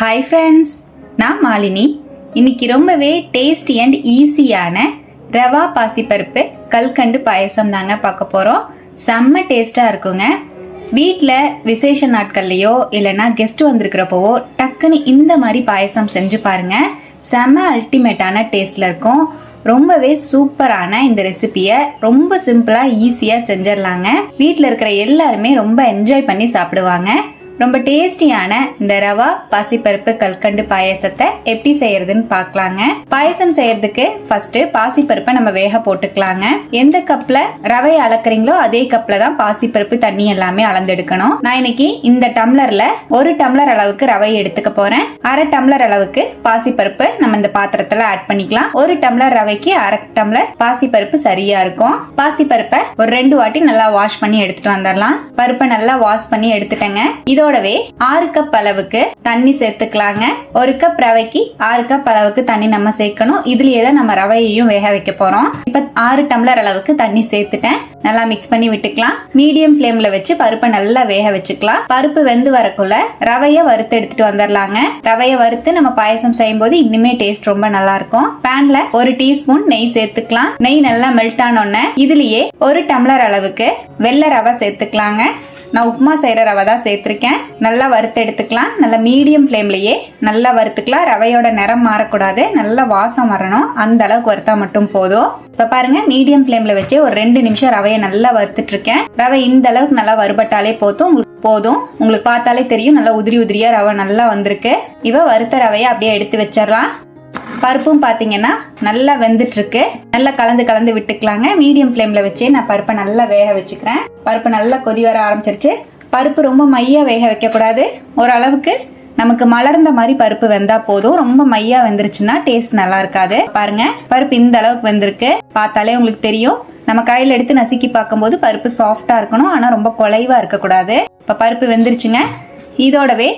Hi friends நான் மாலினி. இன்னைக்கு ரொம்பவே டேஸ்டி அண்ட் ஈஸியான ரவா பாசிப்பருப்பு கல்கண்டு பாயசம் தாங்க பார்க்க போகிறோம் செம்ம டேஸ்ட்டாக இருக்குங்க. வீட்டில் விசேஷ நாட்கள்லையோ இல்லைன்னா கெஸ்ட் வந்திருக்கிறப்போவோ டக்குன்னு இந்த மாதிரி பாயசம் செஞ்சு பாருங்க. செம்ம அல்டிமேட்டான டேஸ்டில் இருக்கும். ரொம்பவே சூப்பரான இந்த ரெசிபியை ரொம்ப சிம்பிளாக ஈஸியாக செஞ்சிடலாங்க வீட்டில் இருக்கிற எல்லாருமே ரொம்ப என்ஜாய் பண்ணி சாப்பிடுவாங்க. ரொம்ப டேஸ்டியான இந்த ரவா பாசிப்பருப்பு கல்கண்டு பாயசத்தை எப்படி செய்யறதுன்னு பார்க்கலாங்க. பாயசம் செய்யறதுக்கு ஃபர்ஸ்ட் பாசிப்பருப்பை நம்ம வேக போட்டுக்கலாங்க. எந்த கப்ல ரவை அளக்குறீங்களோ அதே கப்ல தான் பாசிப்பருப்பு தண்ணி எல்லாமே அளந்தெடுக்கணும். நான் இன்னைக்கு இந்த டம்ளர்ல ஒரு டம்ளர் அளவுக்கு ரவை எடுத்துக்க போறேன். அரை டம்ளர் அளவுக்கு பாசிப்பருப்பு நம்ம இந்த பாத்திரத்துல ஆட் பண்ணிக்கலாம். ஒரு டம்ளர் ரவைக்கு அரை டம்ளர் பாசிப்பருப்பு சரியா இருக்கும். பாசிப்பருப்பை ஒரு ரெண்டு வாட்டி நல்லா வாஷ் பண்ணி எடுத்துட்டு வந்துடலாம். பருப்பை நல்லா வாஷ் பண்ணி எடுத்துட்டேங்க. இதோடவே ஆறு கப் அளவுக்கு தண்ணி சேர்த்துக்கலாங்க. ஒரு கப் ரவைக்கு ஆறு கப் அளவுக்கு தண்ணி நம்ம சேர்க்கணும். இதுலயே தான் நம்ம ரவையையும் வேக வைக்க போறோம். இப்ப ஆறு டம்ளர் அளவுக்கு தண்ணி சேர்த்துட்டேன். நல்லா மிக்ஸ் பண்ணி விட்டுக்கலாம். மீடியம் ஃப்ளேம்ல வச்சு பருப்பை நல்லா வேக வச்சுக்கலாம். பருப்பு வெந்து வரக்குள்ள ரவைய வறுத்து எடுத்துட்டு வந்துடலாங்க. ரவைய வறுத்து நம்ம பாயசம் செய்யும் போது இன்னுமே டேஸ்ட் ரொம்ப நல்லா இருக்கும் பேன்ல ஒரு டீஸ்பூன் நெய் சேர்த்துக்கலாம். நெய் நல்லா மெல்ட் ஆனோடனே இதுலயே ஒரு டம்ளர் அளவுக்கு வெள்ளை ரவை சேர்த்துக்கலாங்க. நான் உப்புமா செய்கிற ரவை தான் சேர்த்துருக்கேன். நல்லா வறுத்து எடுத்துக்கலாம். நல்லா மீடியம் ஃப்ளேம்லேயே நல்லா வறுத்துக்கலாம். ரவையோட நிறம் மாறக்கூடாது. நல்லா வாசம் வரணும். அந்த அளவுக்கு வறுத்தா மட்டும் போதும். இப்போ பாருங்க மீடியம் ஃப்ளேமில் வச்சு ஒரு ரெண்டு நிமிஷம் ரவையை நல்லா வறுத்துட்டு இருக்கேன் ரவை இந்த அளவுக்கு நல்லா வறுபட்டாலே போதும். உங்களுக்கு போதும். உங்களுக்கு பார்த்தாலே தெரியும். நல்லா உதிரி உதிரியா ரவை நல்லா வந்திருக்கு. இப்போ வறுத்த ரவையை அப்படியே எடுத்து வச்சிடலாம். பருப்பும் பார்த்தீங்கன்னா நல்லா வெந்துட்டுருக்கு. நல்லா கலந்து கலந்து விட்டுக்கலாங்க. மீடியம் ஃப்ளேம்ல வச்சு நான் பருப்பை நல்லா வேக வச்சுக்கிறேன். பருப்பு நல்லா கொதி வர ஆரம்பிச்சிருச்சு. பருப்பு ரொம்ப மையா வேக வைக்கக்கூடாது. ஓரளவுக்கு நமக்கு மலர்ந்த மாதிரி பருப்பு வெந்தா போதும். ரொம்ப மையா வெந்துருச்சுன்னா டேஸ்ட் நல்லா இருக்காது. பாருங்க பருப்பு இந்த அளவுக்கு வெந்திருக்கு. பார்த்தாலே உங்களுக்கு தெரியும். நம்ம கையில் எடுத்து நசுக்கி பார்க்கும்போது பருப்பு சாஃப்டா இருக்கணும். ஆனால் ரொம்ப குலைவா இருக்கக்கூடாது. இப்போ பருப்பு வெந்துருச்சுங்க. இதோடவே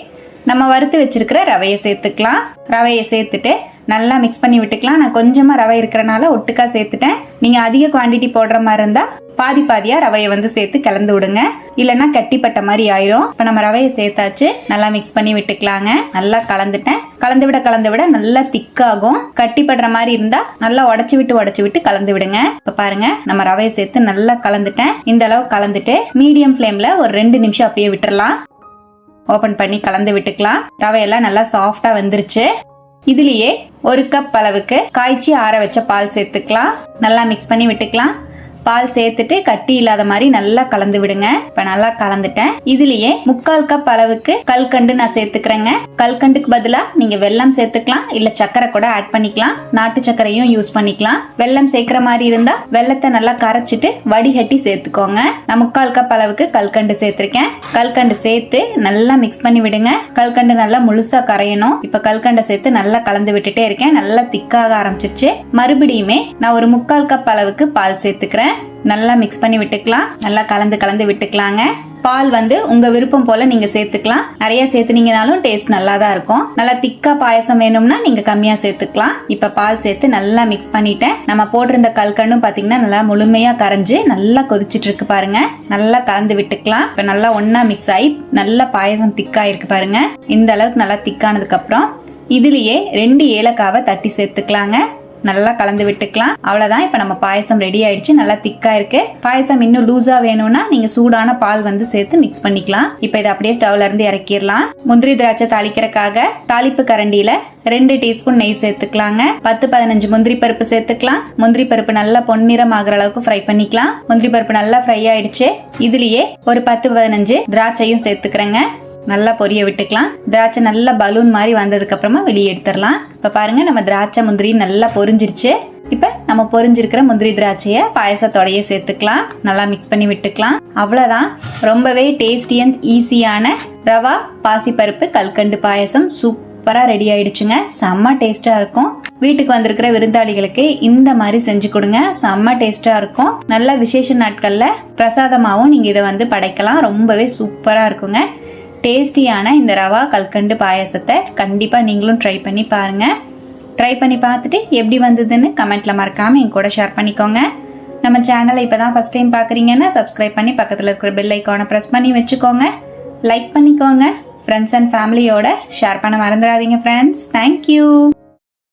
நம்ம வறுத்து வச்சிருக்கிற ரவையை சேர்த்துக்கலாம். ரவையை சேர்த்துட்டு நல்லா மிக்ஸ் பண்ணி விட்டுக்கலாம். நான் கொஞ்சமாக ரவை இருக்கிறனால ஒட்டுக்கா சேர்த்துட்டேன். நீங்கள் அதிக குவாண்டிட்டி போடுற மாதிரி இருந்தால் பாதி பாதியாக ரவையை வந்து சேர்த்து கலந்து விடுங்க. இல்லைன்னா கட்டிப்பட்ட மாதிரி ஆயிரும். இப்போ நம்ம ரவையை சேர்த்தாச்சு. நல்லா மிக்ஸ் பண்ணி விட்டுக்கலாங்க. நல்லா கலந்துட்டேன். கலந்து விட கலந்து விட நல்லா திக்காகும். கட்டிப்படுற மாதிரி இருந்தால் நல்லா உடச்சி விட்டு உடச்சி விட்டு கலந்து விடுங்க. இப்போ பாருங்க நம்ம ரவையை சேர்த்து நல்லா கலந்துட்டேன். இந்த அளவு கலந்துட்டு மீடியம் ஃப்ளேம்ல ஒரு ரெண்டு நிமிஷம் அப்படியே விட்டுறலாம். ஓபன் பண்ணி கலந்து விட்டுக்கலாம். ரவையெல்லாம் நல்லா சாஃப்டா வந்துருச்சு. இதுலயே ஒரு கப் அளவுக்கு காய்ச்சி ஆற வச்ச பால் சேர்த்துக்கலாம். நல்லா மிக்ஸ் பண்ணி விட்டுக்கலாம். பால் சேர்த்துட்டு கட்டி இல்லாத மாதிரி நல்லா கலந்து விடுங்க. இப்ப நல்லா கலந்துட்டேன். இதுலயே முக்கால் கப் அளவுக்கு கல்கண்டு நான் சேர்த்துக்கிறேங்க. கல்கண்டுக்கு பதிலா நீங்க வெல்லம் சேர்த்துக்கலாம். இல்ல சக்கரை கூட ஆட் பண்ணிக்கலாம். நாட்டு சக்கரையும் யூஸ் பண்ணிக்கலாம். வெல்லம் சேர்க்கிற மாதிரி இருந்தா வெல்லத்தை நல்லா கரைச்சிட்டு வடிகட்டி சேர்த்துக்கோங்க. நான் முக்கால் கப் அளவுக்கு கல்கண்டு சேர்த்திருக்கேன். கல்கண்டு சேர்த்து நல்லா மிக்ஸ் பண்ணி விடுங்க. கல்கண்டு நல்லா முழுசா கரையணும். இப்ப கல்கண்டை சேர்த்து நல்லா கலந்து விட்டுட்டே இருக்கேன். நல்லா திக்காக ஆரம்பிச்சிருச்சு. மறுபடியுமே நான் ஒரு முக்கால் கப் அளவுக்கு பால் சேர்த்துக்கிறேன். நல்லா மிக்ஸ் பண்ணி விட்டுக்கலாம். நல்லா கலந்து கலந்து விட்டுக்கலாங்க. பால் வந்து உங்க விருப்பம் போல நீங்க சேர்த்துக்கலாம். நிறைய சேர்த்துனீங்கனாலும் டேஸ்ட் நல்லா தான் இருக்கும். நல்லா திக்கா பாயசம் வேணும்னா நீங்க கம்மியா சேர்த்துக்கலாம். இப்ப பால் சேர்த்து நல்லா மிக்ஸ் பண்ணிட்டேன். நம்ம போட்டிருந்த கல்கண்டும் பாத்தீங்கன்னா நல்லா முழுமையா கரைஞ்சு நல்லா கொதிச்சிட்டு இருக்கு பாருங்க. நல்லா கலந்து விட்டுக்கலாம். இப்ப நல்லா ஒன்னா மிக்ஸ் ஆகி நல்லா பாயசம் திக்கா இருக்கு பாருங்க. இந்த அளவுக்கு நல்லா திக்கானதுக்கு அப்புறம் இதுலயே ரெண்டு ஏலக்காவை தட்டி சேர்த்துக்கலாங்க. நல்லா கலந்து விட்டுக்கலாம். அவ்வளவுதான். இப்ப நம்ம பாயசம் ரெடி ஆயிடுச்சு. நல்லா திக்கா இருக்கு. பாயசம் இன்னும் லூஸா வேணும்னா நீங்க சூடான பால் வந்து சேர்த்து மிக்ஸ் பண்ணிக்கலாம். இப்ப இதை அப்படியே ஸ்டவ்ல இருந்து இறக்கிடலாம். முந்திரி திராட்சை தாளிக்கிறக்காக தாளிப்பு கரண்டியில ரெண்டு டீஸ்பூன் நெய் சேர்த்துக்கலாங்க. பத்து பதினஞ்சு முந்திரி பருப்பு சேர்த்துக்கலாம். முந்திரி பருப்பு நல்லா பொன்னிறம் ஆகுற அளவுக்கு ஃப்ரை பண்ணிக்கலாம். முந்திரி பருப்பு நல்லா ஃப்ரை ஆயிடுச்சு. இதுலயே ஒரு பத்து பதினஞ்சு திராட்சையும் சேர்த்துக்கிறேங்க. நல்லா பொரிய விட்டுக்கலாம். திராட்சை நல்லா பலூன் மாதிரி வந்ததுக்கு அப்புறமா வெளியே எடுத்துடலாம். இப்ப பாருங்க நம்ம திராட்சை முந்திரி நல்லா பொரிஞ்சிருச்சு. இப்ப நம்ம பொரிஞ்சிருக்கிற முந்திரி திராட்சைய பாயசத்தோடைய சேர்த்துக்கலாம். நல்லா மிக்ஸ் பண்ணி விட்டுக்கலாம். அவ்வளவுதான். ரொம்பவே டேஸ்டி அண்ட் ஈஸியான ரவா பாசிப்பருப்பு கல்கண்டு பாயசம் சூப்பரா ரெடி ஆயிடுச்சுங்க. செம்ம டேஸ்டா இருக்கும். வீட்டுக்கு வந்திருக்கிற விருந்தாளிகளுக்கு இந்த மாதிரி செஞ்சு கொடுங்க. செம்ம டேஸ்டா இருக்கும். நல்ல விசேஷ நாட்கள்ல பிரசாதமாவும் நீங்க இதை வந்து படைக்கலாம். ரொம்பவே சூப்பரா இருக்குங்க. டேஸ்டியான இந்த ரவா கல்கண்டு பாயசத்தை கண்டிப்பாக நீங்களும் ட்ரை பண்ணி பாருங்கள் ட்ரை பண்ணி பார்த்துட்டு எப்படி வந்ததுன்னு கமெண்ட்டில் மறக்காமல் என் கூட ஷேர் பண்ணிக்கோங்க. நம்ம சேனலை இப்போ தான் ஃபஸ்ட் டைம் பார்க்குறீங்கன்னா சப்ஸ்கிரைப் பண்ணி பக்கத்தில் இருக்கிற பெல் ஐக்கானை ப்ரெஸ் பண்ணி வச்சுக்கோங்க. லைக் பண்ணிக்கோங்க. ஃப்ரெண்ட்ஸ் அண்ட் ஃபேமிலியோட ஷேர் பண்ண மறந்துடாதீங்க ஃப்ரெண்ட்ஸ் தேங்க்யூ